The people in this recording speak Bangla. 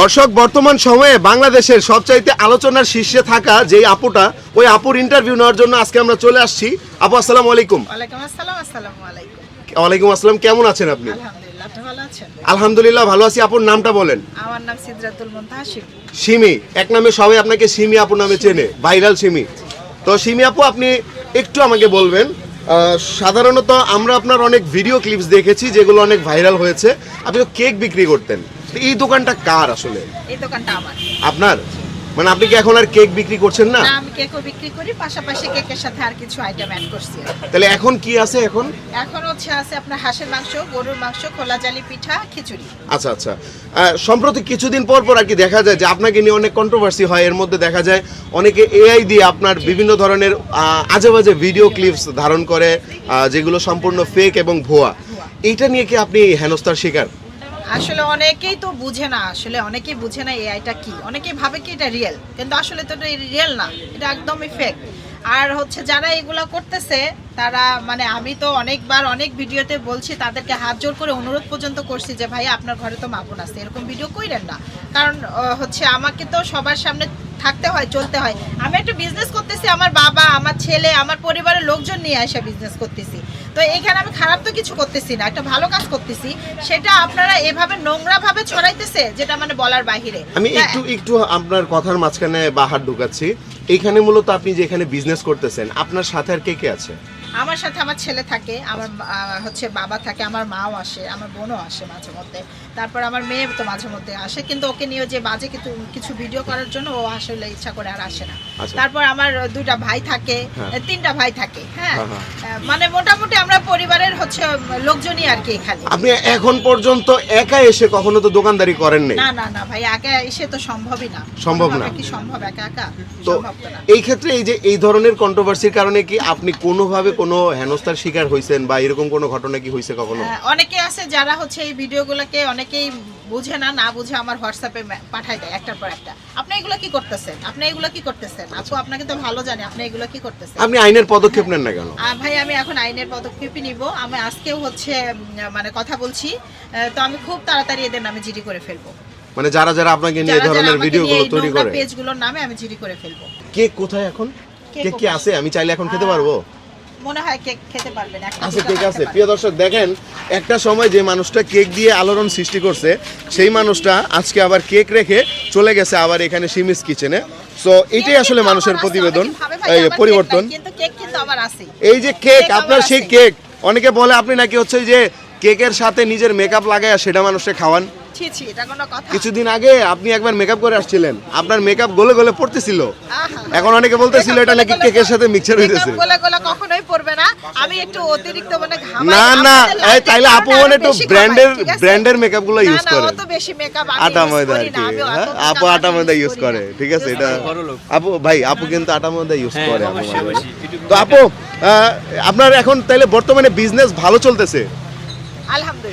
দর্শক বর্তমান সময়ে বাংলাদেশের সবচাইতে আলোচনার শীর্ষে থাকা যেই আপুটা ওই আপুর ইন্টারভিউ নেওয়ার জন্য আজকে আমরা চলে আসছি। আপু আসসালামু আলাইকুম। ওয়ালাইকুম আসসালাম কেমন আছেন আপনি? আলহামদুলিল্লাহ ভালো আছি। আপুর নামটা বলেন। আমার নাম সিদ্রাতুল সিমি এক নামে সবাই আপনাকে সিমি আপু নামে চেনে ভাইরাল সিমি তো সিমি আপু আপনি একটু আমাকে বলবেন সাধারণত আমরা আপনার অনেক ভিডিও ক্লিপস দেখেছি যেগুলো অনেক ভাইরাল হয়েছে। আপনি তো কেক বিক্রি করতেন। তো এই দোকানটা কার আসলে? এই দোকানটা আমার। আপনার? মানে আপনি কি এখন আর কেক বিক্রি করছেন না? আমি কেকও বিক্রি করি পাশাপাশি কেকের সাথে আর কিছু আইটেম অ্যাড করছি। তাহলে এখন কি আছে এখন? এখন হচ্ছে আছে আপনার হাঁসের মাংস গরুর মাংস খোলা জালি পিঠা খিচুড়ি। আচ্ছা আচ্ছা। সম্প্রতি কিছুদিন পর পর আর কি দেখা যায় যে আপনাকে নিয়ে অনেক কন্ট্রোভার্সি হয়। এর মধ্যে দেখা যায় অনেকে এআই দিয়ে আপনার বিভিন্ন ধরনের আজে বাজে ভিডিও ক্লিপস ধারণ করে যেগুলো সম্পূর্ণ ফেক এবং ভুয়া। এইটা নিয়ে কি আপনি হেনস্থার শিকার? আসলে অনেকেই তো বুঝে না, আসলে অনেকেই বুঝে না এআইটা কি। অনেকেই ভাবে কি এটা রিয়েল কিন্তু আসলে তো এটা রিয়েল না, এটা একদমই ফেক আর হচ্ছে যারা এগুলো করতেছে, তারা মানে আমি তো অনেকবার অনেক ভিডিওতে বলছি, তাদেরকে হাত জোর করে অনুরোধ পর্যন্ত করছি যে, ভাই, আপনার ঘরে তো মাপুন আছে। এরকম ভিডিও কইরেন না। কারণ হচ্ছে আমাকে তো সবার সামনে থাকতে হয়, চলতে হয়। আমি একটা বিজনেস করতেছি, আমার বাবা, আমার ছেলে, আমার পরিবারের লোকজন নিয়ে এসে বিজনেস করতেছি। তো এখানে আমি খারাপ তো কিছু করতেছি না একটা ভালো কাজ করতেছি। সেটা আপনারা এভাবে নোংরা ভাবে ছড়াইতেছে যেটা মানে বলার বাহিরে? আমি একটু একটু আপনার কথার মাঝখানে বাহার ঢুকাচ্ছি। এখানে মূলত আপনি যেখানে বিজনেস করতেছেন আপনার সাথে আর কে কে আছে? আমার সাথে আমার ছেলে থাকে আমার হচ্ছে বাবা থাকে আমার মাও আসে আমার বোনও আসে মাঝে মধ্যে। তারপর আমার মেয়ে তো মাঝে মধ্যে আসে কিন্তু ওকে নিয়ে যে বাজে কিন্তু কিছু ভিডিও করার জন্য ও আসলে ইচ্ছা করে আর আসে না। আচ্ছা। তারপর আমার দুইটা ভাই থাকে হ্যাঁ। তিনটা ভাই থাকে হ্যাঁ। হ্যাঁ, হ্যাঁ। মানে মোটামুটি আমরা পরিবারের হচ্ছে লোকজনই আর কি এখানে। আপনি এখন পর্যন্ত একা এসে কখনো তো দোকানদারি করেন না না না ভাই একা এসে তো সম্ভবই না। সম্ভব না। কি সম্ভব? একা একা? তো এই ক্ষেত্রে এই যে এই ধরনের কন্ট্রোভার্সির কারণে কি আপনি কোনোভাবে কোনো হেনস্থার শিকার হয়েছেন বা এরকম কোনো ঘটনা কি হয়েছে কখনো? হ্যাঁ, অনেকে আছে যারা হচ্ছে এই ভিডিওগুলোকে অনেকেই বুঝে না না বুঝে আমার হোয়াটসঅ্যাপে পাঠায় দেয় একটার পর একটা। আপনি এগুলো কি করতেছেন? আপনি এগুলো কি করতেছেন? আপু আপনাকে তো ভালো জানি আপনি এগুলো কি করতেছেন? আপনি আইনের পদক্ষেপ নেন না কেন? ভাই আমি এখন আইনের পদক্ষেপই নিব। আমি আজকেও হচ্ছে মানে কথা বলছি। তো আমি খুব তাড়াতাড়ি এদের নামে জিডি করে ফেলব। মানে যারা যারা আপনাকে নিয়ে ধরনের ভিডিওগুলো তৈরি করে। পেজগুলোর নামে আমি জিডি করে ফেলব। কে কোথায় এখন? কে কি আছে? আমি চাইলে এখন খেতে পারব? মনে হয় কেক খেতে পারবেন আছে কেক আছে। প্রিয় দর্শক দেখেন একটা সময় যে মানুষটা কেক দিয়ে আলোড়ন সৃষ্টি করছে সেই মানুষটা আজকে আবার কেক রেখে চলে গেছে আবার এখানে সিমিস কিচেনে। সো এটাই আসলে মানুষের প্রতিবেদন পরিবর্তন। এই যে কেক কেক আপনার সেই কেক অনেকে বলে আপনি নাকি হচ্ছে যে কেকের সাথে নিজের মেকআপ লাগায় সেটা মানুষকে খাওয়ান। ছি ছি এটা কোনো কথা। কিছুদিন আগে আপনি একবার মেকআপ করে আসছিলেন। আপনার মেকআপ গলে গলে পড়তেছিল। এখন অনেকে বলতেছিল এটা নাকি কেকের সাথে মিক্সচার হইতেছে। গলে গলে কখনোই পড়বে না। আমি একটু অতিরিক্ত মানে ঘামাই। না না এই তাইলে আপু মনে একটু ব্র্যান্ডের? ব্র্যান্ডের মেকআপগুলো না, ইউজ না, করে। অত বেশি মেকআপ আটা ময়দা আর কি হ্যাঁ? আপু আটা ময়দা ইউজ করে ঠিক আছে? এটা আপু ভাই আপু কিন্তু আটা ময়দা ইউজ হ্যাঁ, করে আপু। তো আপু আহ, আপনার এখন তাইলে বর্তমানে বিজনেস ভালো চলতেছে? আলহামদুলিল্লাহ।